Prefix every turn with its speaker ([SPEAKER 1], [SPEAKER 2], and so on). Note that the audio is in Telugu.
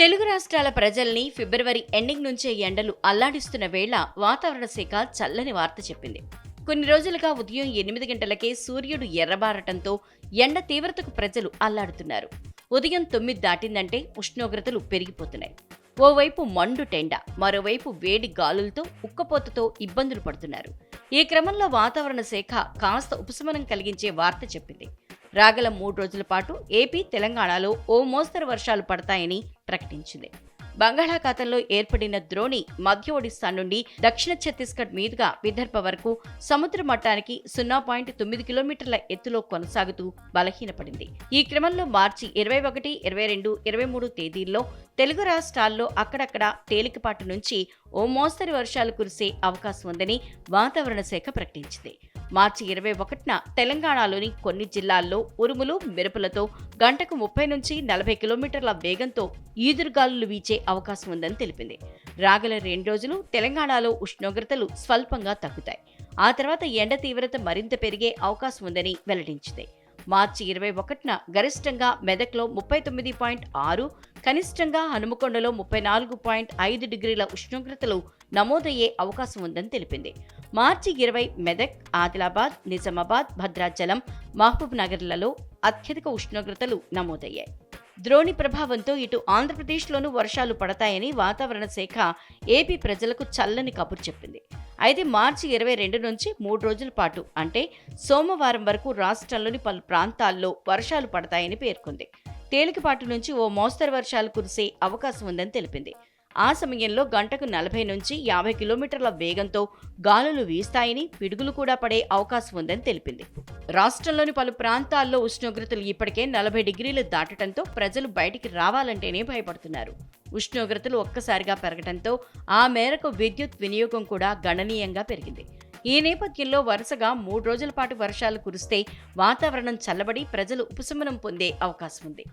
[SPEAKER 1] తెలుగు రాష్ట్రాల ప్రజల్ని ఫిబ్రవరి ఎండింగ్ నుంచే ఎండలు అల్లాడిస్తున్న వేళ వాతావరణ శాఖ చల్లని వార్త చెప్పింది. కొన్ని రోజులుగా ఉదయం ఎనిమిది గంటలకే సూర్యుడు ఎర్రబారటంతో ఎండ తీవ్రతకు ప్రజలు అల్లాడుతున్నారు. ఉదయం తొమ్మిది దాటిందంటే ఉష్ణోగ్రతలు పెరిగిపోతున్నాయి. ఓవైపు మండు టెండ మరోవైపు వేడి గాలులతో ఉక్కపోతతో ఇబ్బందులు పడుతున్నారు. ఈ క్రమంలో వాతావరణ శాఖ కాస్త ఉపశమనం కలిగించే వార్త చెప్పింది. రాగల మూడు రోజుల పాటు ఏపీ తెలంగాణలో ఓ మోస్తరు వర్షాలు పడతాయని ప్రకటించింది. బంగాళాఖాతంలో ఏర్పడిన ద్రోణి మధ్య ఒడిస్సా నుండి దక్షిణ ఛత్తీస్గఢ్ మీదుగా విదర్భ వరకు సముద్ర మట్టానికి సున్నా పాయింట్ తొమ్మిది కిలోమీటర్ల ఎత్తులో కొనసాగుతూ బలహీనపడింది. ఈ క్రమంలో మార్చి ఇరవై ఒకటి ఇరవై రెండు ఇరవై మూడు తేదీల్లో తెలుగు రాష్ట్రాల్లో అక్కడక్కడ తేలికపాటి నుంచి ఓ మోస్తరు వర్షాలు కురిసే అవకాశం ఉందని వాతావరణ శాఖ ప్రకటించింది. మార్చి ఇరవై ఒకటిన తెలంగాణలోని కొన్ని జిల్లాల్లో ఉరుములు మెరుపులతో గంటకు ముప్పై నుంచి నలభై కిలోమీటర్ల వేగంతో ఈదురుగాలులు వీచే అవకాశం ఉందని తెలిపింది. రాగల రెండు రోజులు తెలంగాణలో ఉష్ణోగ్రతలు స్వల్పంగా తగ్గుతాయి. ఆ తర్వాత ఎండ తీవ్రత మరింత పెరిగే అవకాశం ఉందని వెల్లడించింది. మార్చి ఇరవై ఒకటిన గరిష్టంగా మెదక్లో ముప్పై తొమ్మిది పాయింట్ ఆరు కనిష్టంగా హనుమకొండలో ముప్పై నాలుగు పాయింట్ ఐదు డిగ్రీల ఉష్ణోగ్రతలు నమోదయ్యే అవకాశం ఉందని తెలిపింది. మార్చి ఇరవై మెదక్ ఆదిలాబాద్ నిజామాబాద్ భద్రాచలం మహబూబ్ నగర్లలో అత్యధిక ఉష్ణోగ్రతలు నమోదయ్యాయి. ద్రోణి ప్రభావంతో ఇటు ఆంధ్రప్రదేశ్లోనూ వర్షాలు పడతాయని వాతావరణ శాఖ ఏపీ ప్రజలకు చల్లని కబురు చెప్పింది. అయితే మార్చి ఇరవై రెండు నుంచి మూడు రోజుల పాటు అంటే సోమవారం వరకు రాష్ట్రంలోని పలు ప్రాంతాల్లో వర్షాలు పడతాయని పేర్కొంది. తేలికపాటి నుంచి ఓ మోస్తరు వర్షాలు కురిసే అవకాశం ఉందని తెలిపింది. ఆ సమయంలో గంటకు నలభై నుంచి యాభై కిలోమీటర్ల వేగంతో గాలులు వీస్తాయని పిడుగులు కూడా పడే అవకాశం ఉందని తెలిపింది. రాష్ట్రంలోని పలు ప్రాంతాల్లో ఉష్ణోగ్రతలు ఇప్పటికే నలభై డిగ్రీలు దాటడంతో ప్రజలు బయటికి రావాలంటేనే భయపడుతున్నారు. ఉష్ణోగ్రతలు ఒక్కసారిగా పెరగడంతో ఆ మేరకు విద్యుత్ వినియోగం కూడా గణనీయంగా పెరిగింది. ఈ నేపథ్యంలో వరుసగా మూడు రోజుల పాటు వర్షాలు కురిస్తే వాతావరణం చల్లబడి ప్రజలు ఉపశమనం పొందే అవకాశం ఉంది